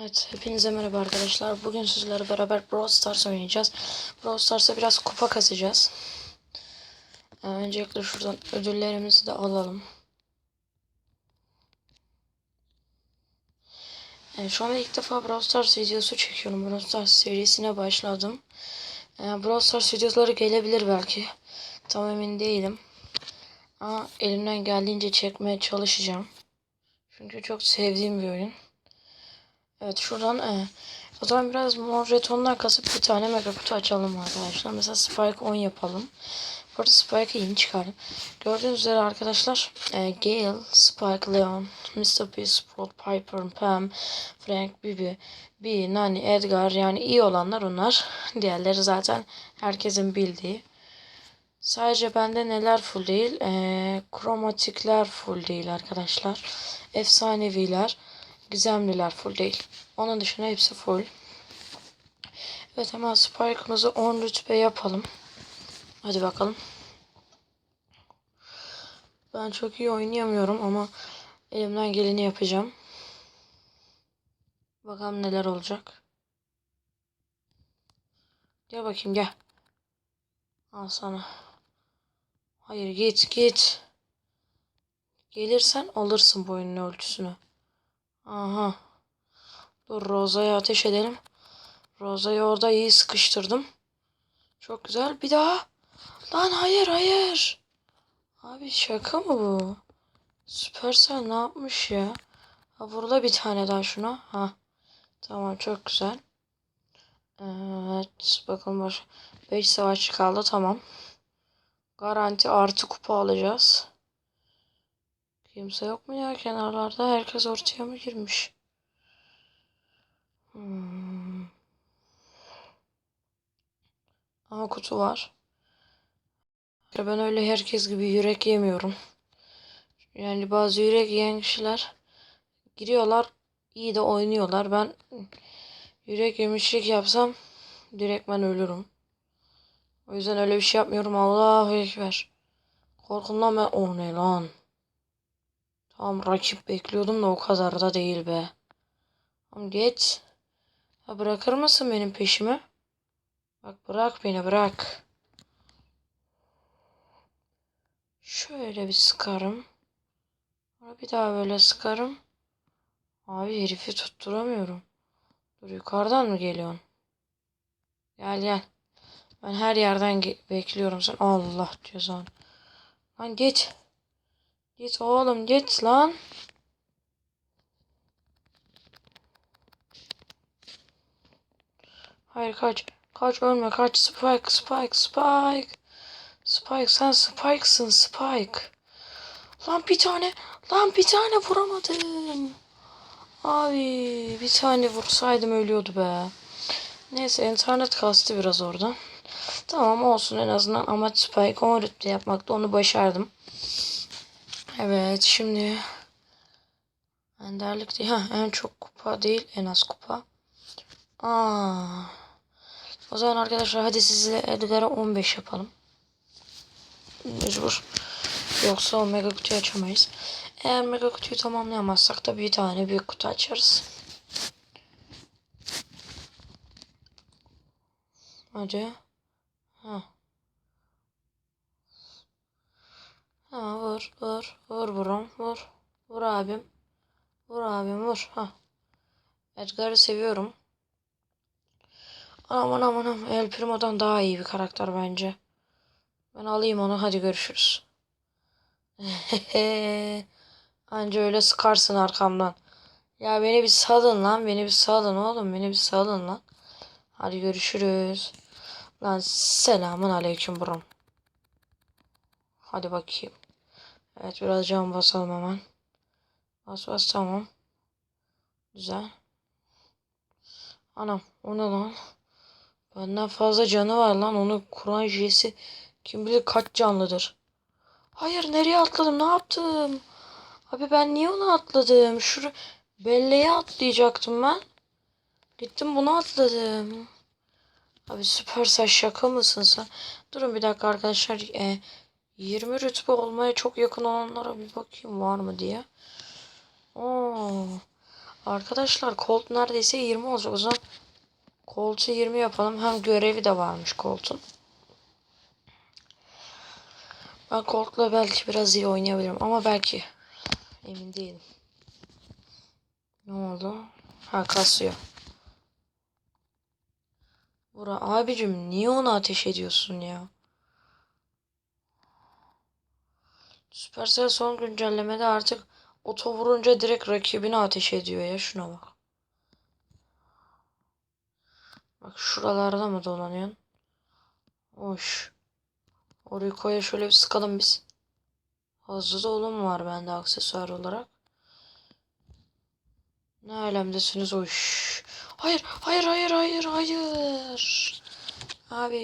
Evet, hepinize merhaba arkadaşlar. Bugün sizlerle beraber Brawl Stars oynayacağız. Brawl Stars'ta biraz kupa kasacağız. Ee, öncelikle şuradan ödüllerimizi de alalım. Ee, şu anda ilk defa Brawl Stars videosu çekiyorum. Brawl Stars serisine başladım. Ee, Brawl Stars videoları gelebilir belki. Tam emin değilim. Ama elimden geldiğince çekmeye çalışacağım. Çünkü çok sevdiğim bir oyun. Evet şuradan e, o zaman biraz mor jetonlar kasıp bir tane mega kutu açalım arkadaşlar. Mesela Spike 10 yapalım. Bu arada Spike'ı yeni çıkardım. Gördüğünüz üzere arkadaşlar e, Gale, Spike, Leon, Mr. P, Sprout, Piper, Pam, Frank, Bibi, Bee, Nani, Edgar yani iyi olanlar onlar. Diğerleri zaten herkesin bildiği. Sadece bende neler full değil. E, kromatikler full değil arkadaşlar. Efsaneviler. Gizemliler full değil. Onun dışında hepsi full. Evet hemen Spike'ımızı 10 rütbe yapalım. Hadi bakalım. Ben çok iyi oynayamıyorum ama elimden geleni yapacağım. Bakalım neler olacak. Gel bakayım gel. Al sana. Hayır git git. Gelirsen alırsın bu oyunun ölçüsünü. Aha. Dur Roza'ya ateş edelim. Roza'yı orada iyi sıkıştırdım. Çok güzel. Bir daha. Lan hayır hayır. Abi şaka mı bu? Süpersel ne yapmış ya? Ha vurla bir tane daha şuna. Ha. Tamam çok güzel. Evet. Bakalım baş. 5 savaşçı kaldı. Tamam. Garanti artı kupa alacağız. Kimse yok mu ya kenarlarda? Herkes ortaya mı girmiş? Hmm. Ama kutu var. Ben öyle herkes gibi yürek yemiyorum. Yani bazı yürek yiyen kişiler giriyorlar, iyi de oynuyorlar. Ben yürek yemişlik yapsam direkt ben ölürüm. O yüzden öyle bir şey yapmıyorum. Allahu Ekber. Korkumdan ben... O ne lan? Tamam rakip bekliyordum da o kadar da değil be. Tamam geç. Ha bırakır mısın benim peşimi? Bak bırak beni bırak. Şöyle bir sıkarım. Bir daha böyle sıkarım. Abi herifi tutturamıyorum. Dur yukarıdan mı geliyorsun? Gel gel. Ben her yerden bekliyorum sen. Allah diyorsan. Lan git. Git oğlum git lan. Hayır kaç. Kaç ölme kaç. Spike Spike Spike. Spike sen Spike'sın Spike. Lan bir tane. Lan bir tane vuramadım. Abi bir tane vursaydım ölüyordu be. Neyse internet kastı biraz oradan. Tamam olsun en azından amaç Spike 10 rütbe yapmakta onu başardım. Evet şimdi Enderlik değil. Ha, en çok kupa değil en az kupa. Aa. O zaman arkadaşlar hadi sizle Edgar'a 15 yapalım. Mecbur. Yoksa mega kutuyu açamayız. Eğer mega kutuyu tamamlayamazsak da bir tane büyük kutu açarız. Hadi. Ha. Ha vur vur vur vurum vur. Vur abim. Vur abim vur. Ha. Edgar'ı seviyorum. Aman aman aman. El Primo'dan daha iyi bir karakter bence. Ben alayım onu. Hadi görüşürüz. Anca öyle sıkarsın arkamdan. Ya beni bir salın lan. Beni bir salın oğlum. Beni bir salın lan. Hadi görüşürüz. Lan selamun aleyküm buram. Hadi bakayım. Evet biraz cam basalım hemen. Bas bas tamam. Güzel. Anam o ne lan? Benden fazla canı var lan. Onu kuran jesi kim bilir kaç canlıdır. Hayır nereye atladım? Ne yaptım? Abi ben niye onu atladım? Şu belleğe atlayacaktım ben. Gittim bunu atladım. Abi süpersen şaka mısın sen? Durun bir dakika arkadaşlar. E, 20 rütbe olmaya çok yakın olanlara bir bakayım var mı diye. Oo. Arkadaşlar Colt neredeyse 20 olacak. O zaman Colt'u 20 yapalım. Hem görevi de varmış Colt'un. Ben Colt'la belki biraz iyi oynayabilirim ama belki emin değilim. Ne oldu? Ha kasıyor. Bura abicim niye ona ateş ediyorsun ya? Supercell son güncellemede artık oto vurunca direkt rakibine ateş ediyor ya şuna bak. Bak şuralarda mı dolanıyorsun? Hoş. Oraya koya şöyle bir sıkalım biz. Hızlı dolum var bende aksesuar olarak. Ne alemdesiniz hoş. Hayır, hayır, hayır, hayır, hayır. Abi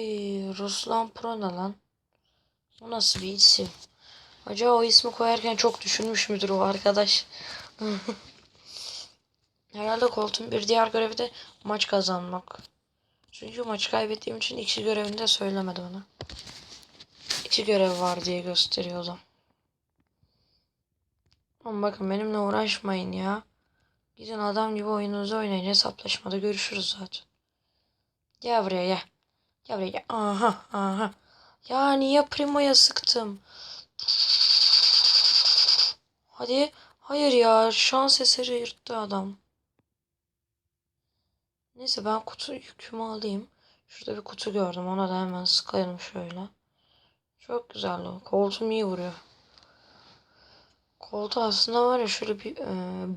Ruslan Pro ne lan? O nasıl bir isim? Acaba o ismi koyarken çok düşünmüş müdür o arkadaş? Herhalde koltuğun bir diğer görevi de maç kazanmak. Çünkü maçı kaybettiğim için iki görevini de söylemedi bana. İki görev var diye gösteriyor Ama bakın benimle uğraşmayın ya. Gidin adam gibi oyununuzu oynayın. Hesaplaşmada görüşürüz zaten. Gel buraya gel. Gel buraya gel. Aha aha. Ya niye Primo'ya sıktım? Hadi. Hayır ya. Şans eseri yırttı adam. Neyse ben kutu yükümü alayım. Şurada bir kutu gördüm. Ona da hemen sıkayım şöyle. Çok güzel o. Koltuğum iyi vuruyor. Koltuğu aslında var ya şöyle bir e,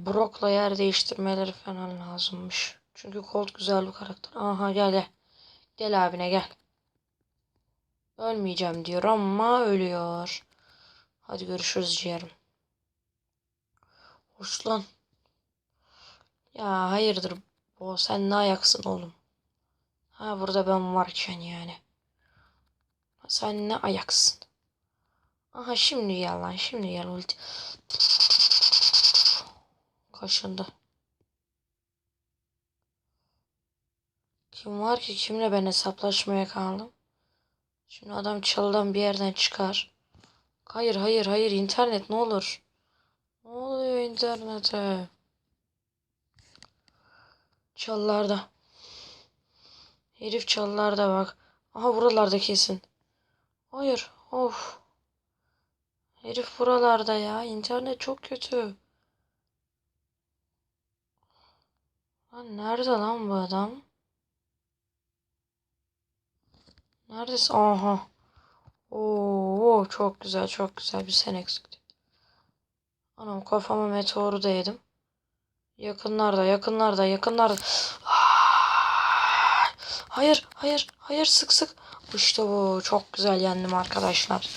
Brock'la yer değiştirmeleri falan lazımmış. Çünkü Colt güzel bir karakter. Aha gel gel. Gel abine gel. Ölmeyeceğim diyor ama ölüyor. Hadi görüşürüz ciğerim. Hoş lan. Ya hayırdır o sen ne ayaksın oğlum? Ha burada ben varken yani. Sen ne ayaksın? Aha şimdi gel lan şimdi gel ulti. Kaşındı. Kim var ki kimle ben hesaplaşmaya kaldım? Şimdi adam çalıdan bir yerden çıkar. Hayır hayır hayır internet ne olur. İnternete? Çallarda. Herif çallarda bak. Aha buralarda kesin. Hayır. Of. Herif buralarda ya. İnternet çok kötü. Lan nerede lan bu adam? Neredesin? Aha. Oo çok güzel çok güzel bir sen eksikti. Anam kafama meteoru da. Yakınlarda yakınlarda yakınlarda. Hayır hayır hayır sık sık. İşte bu çok güzel yendim arkadaşlar.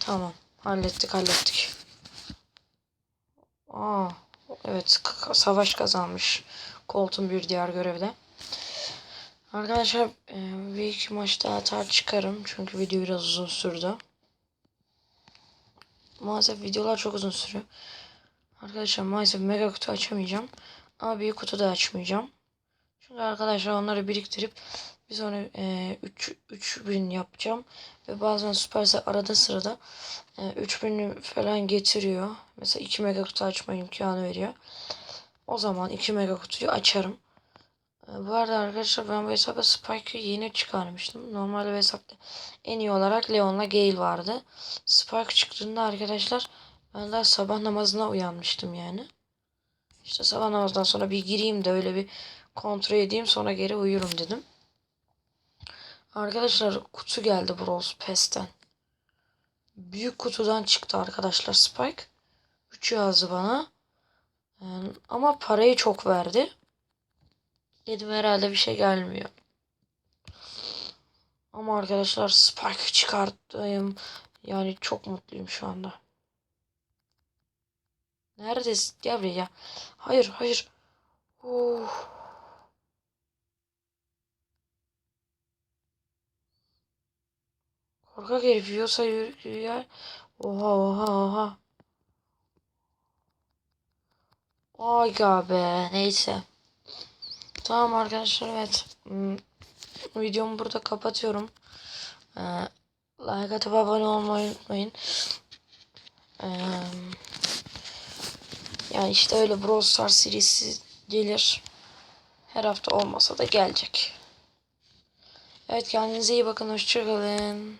Tamam hallettik hallettik. Aa, evet savaş kazanmış. Colt'un bir diğer görevde. Arkadaşlar e, bir iki maç daha atar çıkarım. Çünkü video biraz uzun sürdü. Maalesef videolar çok uzun sürüyor. Arkadaşlar maalesef mega kutu açamayacağım. Ama büyük kutu da açmayacağım. Çünkü arkadaşlar onları biriktirip bir sonra e, 3, 3000 yapacağım. Ve bazen Supercell arada sırada e, 3000 falan getiriyor. Mesela 2 mega kutu açma imkanı veriyor. O zaman 2 mega kutuyu açarım. Bu arada arkadaşlar ben bu hesapta Spike'ı yeni çıkarmıştım. Normalde bu hesapta en iyi olarak Leon'la Gale vardı. Spike çıktığında arkadaşlar ben daha sabah namazına uyanmıştım yani. İşte sabah namazdan sonra bir gireyim de öyle bir kontrol edeyim sonra geri uyurum dedim. Arkadaşlar kutu geldi Bros Pest'ten. Büyük kutudan çıktı arkadaşlar Spike. 3 yazdı bana. Yani, ama parayı çok verdi. Dedim herhalde bir şey gelmiyor. Ama arkadaşlar Spike çıkarttım. Yani çok mutluyum şu anda. Neredesin? Gel buraya. Hayır hayır. Oh. Korkak herif yiyorsa yer. Oha oha oha. Aga be neyse. Tamam arkadaşlar evet. Hmm, videomu burada kapatıyorum. Ee, like atıp abone olmayı unutmayın. Ee, yani işte öyle Brawl Stars serisi gelir. Her hafta olmasa da gelecek. Evet kendinize iyi bakın. Hoşçakalın.